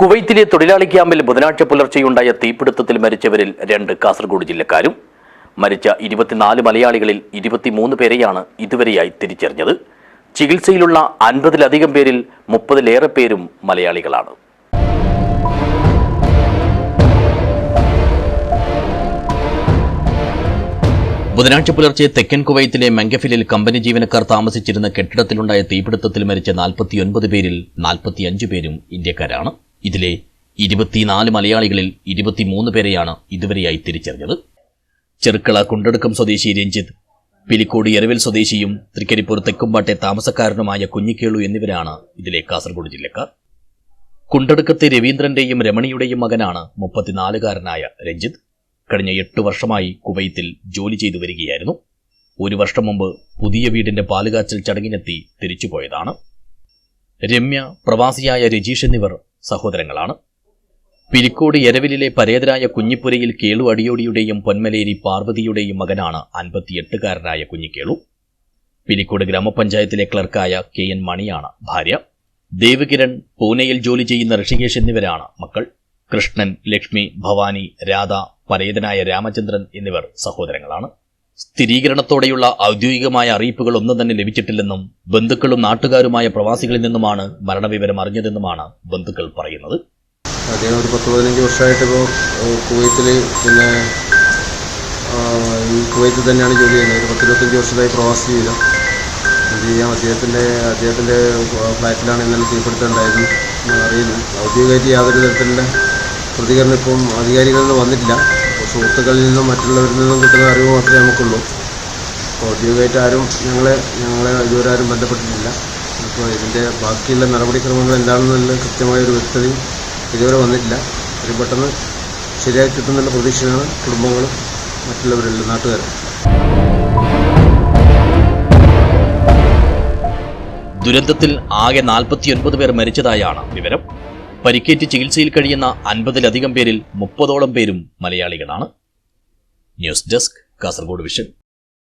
കുവൈത്തിലെ തൊഴിലാളി ക്യാമ്പിൽ ബുധനാഴ്ച പുലർച്ചെയുണ്ടായ തീപിടുത്തത്തിൽ മരിച്ചവരിൽ രണ്ട് കാസർഗോഡ് ജില്ലക്കാരും മരിച്ച ഇരുപത്തിനാല് മലയാളികളിൽ ഇരുപത്തിമൂന്ന് പേരെയാണ് ഇതുവരെയായി തിരിച്ചറിഞ്ഞത്. ചികിത്സയിലുള്ള അൻപതിലധികം പേരിൽ മുപ്പതിലേറെ പേരും മലയാളികളാണ്. ബുധനാഴ്ച പുലർച്ചെ തെക്കൻ കുവൈത്തിലെ മെങ്കഫിലിൽ കമ്പനി ജീവനക്കാർ താമസിച്ചിരുന്ന കെട്ടിടത്തിലുണ്ടായ തീപിടുത്തത്തിൽ മരിച്ച നാൽപ്പത്തിയൊൻപത് പേരിൽ നാൽപ്പത്തിയഞ്ച് പേരും ഇന്ത്യക്കാരാണ്. ഇതിലെ ഇരുപത്തിനാല് മലയാളികളിൽ ഇരുപത്തിമൂന്ന് പേരെയാണ് ഇതുവരെയായി തിരിച്ചറിഞ്ഞത്. ചെറുക്കള കുണ്ടടുക്കം സ്വദേശി രഞ്ജിത്ത് പിലിക്കോട് എരവിൽ സ്വദേശിയും തൃക്കരിപ്പൂർ തെക്കുംപാട്ടെ താമസക്കാരനുമായ കുഞ്ഞിക്കേളു എന്നിവരാണ് ഇതിലെ കാസർഗോഡ് ജില്ലക്കാർ. കുണ്ടടുക്കത്തെ രവീന്ദ്രന്റെയും രമണിയുടെയും മകനാണ് മുപ്പത്തിനാലുകാരനായ രഞ്ജിത്ത്. കഴിഞ്ഞ എട്ട് വർഷമായി കുവൈത്തിൽ ജോലി ചെയ്തു വരികയായിരുന്നു. ഒരു വർഷം മുമ്പ് പുതിയ വീടിന്റെ പാലുകാച്ചൽ ചടങ്ങിനെത്തി തിരിച്ചുപോയതാണ്. രമ്യ പ്രവാസിയായ രജീഷ് എന്നിവർ സഹോദരങ്ങളാണ്. പിരിക്കോട് എരവിലിലെ പരേതരായ കുഞ്ഞിപ്പുരയിൽ കേളു അടിയോടിയുടെയും പൊന്മലേരി പാർവതിയുടെയും മകനാണ് അൻപത്തിയെട്ടുകാരനായ കുഞ്ഞിക്കേളു പിരിക്കോട് ഗ്രാമപഞ്ചായത്തിലെ ക്ലർക്കായ കെ എൻ മണിയാണ് ഭാര്യ. ദേവകിരൺ പൂനെയിൽ ജോലി ചെയ്യുന്ന ഋഷികേഷ് എന്നിവരാണ് മക്കൾ. കൃഷ്ണൻ ലക്ഷ്മി ഭവാനി രാധ പരേതനായ രാമചന്ദ്രൻ എന്നിവർ സഹോദരങ്ങളാണ്. സ്ഥിരീകരണത്തോടെയുള്ള ഔദ്യോഗികമായ അറിയിപ്പുകൾ ഒന്നും തന്നെ ലഭിച്ചിട്ടില്ലെന്നും ബന്ധുക്കളും നാട്ടുകാരുമായ പ്രവാസികളിൽ നിന്നുമാണ് മരണവിവരം അറിഞ്ഞതെന്നുമാണ് ബന്ധുക്കൾ പറയുന്നത്. അദ്ദേഹം ഒരു പത്ത് പതിനഞ്ച് വർഷമായിട്ട് ഇപ്പോൾ കുവൈത്തിൽ പിന്നെ കുവൈത്തിൽ തന്നെയാണ് ജോലി ചെയ്യുന്നത്. ഒരു പത്തിരുപത്തഞ്ച് വർഷമായി പ്രവാസി ജീവിതം എന്ത് ചെയ്യാം? അദ്ദേഹത്തിന്റെ അദ്ദേഹത്തിന്റെ ഫ്ലാറ്റിലാണ് ഇന്നലെ തീപിടുത്തമുണ്ടായതും അറിയുന്നു. ഔദ്യോഗികമായിട്ട് യാതൊരു തരത്തിലുള്ള പ്രതികരണം ഇപ്പം അധികാരികളിൽ വന്നിട്ടില്ല. സുഹൃത്തുക്കളിൽ നിന്നും മറ്റുള്ളവരിൽ നിന്നും കിട്ടുന്ന അറിവ് മാത്രമേ നമുക്കുള്ളൂ. ഔദ്യോഗികമായിട്ട് ആരും ഞങ്ങളെ ഞങ്ങളെ ഇതുവരെ ആരും ബന്ധപ്പെട്ടിട്ടില്ല. അപ്പോൾ ഇതിന്റെ ബാക്കിയുള്ള നടപടിക്രമങ്ങൾ എന്താണെന്നുള്ള കൃത്യമായ ഒരു വ്യക്തതയും ഇതുവരെ വന്നിട്ടില്ല. ഒരു പെട്ടെന്ന് ശരിയായി കിട്ടുന്നുള്ള പ്രതീക്ഷയാണ് കുടുംബങ്ങളും മറ്റുള്ളവരെല്ലാം നാട്ടുകാരും. ദുരന്തത്തിൽ ആകെ നാൽപ്പത്തിയൊൻപത് പേർ മരിച്ചതായാണ് വിവരം. പരിക്കേറ്റ് ചികിത്സയിൽ കഴിയുന്ന അൻപതിലധികം പേരിൽ മുപ്പതോളം പേരും മലയാളികളാണ്. News desk Kasaragod vision.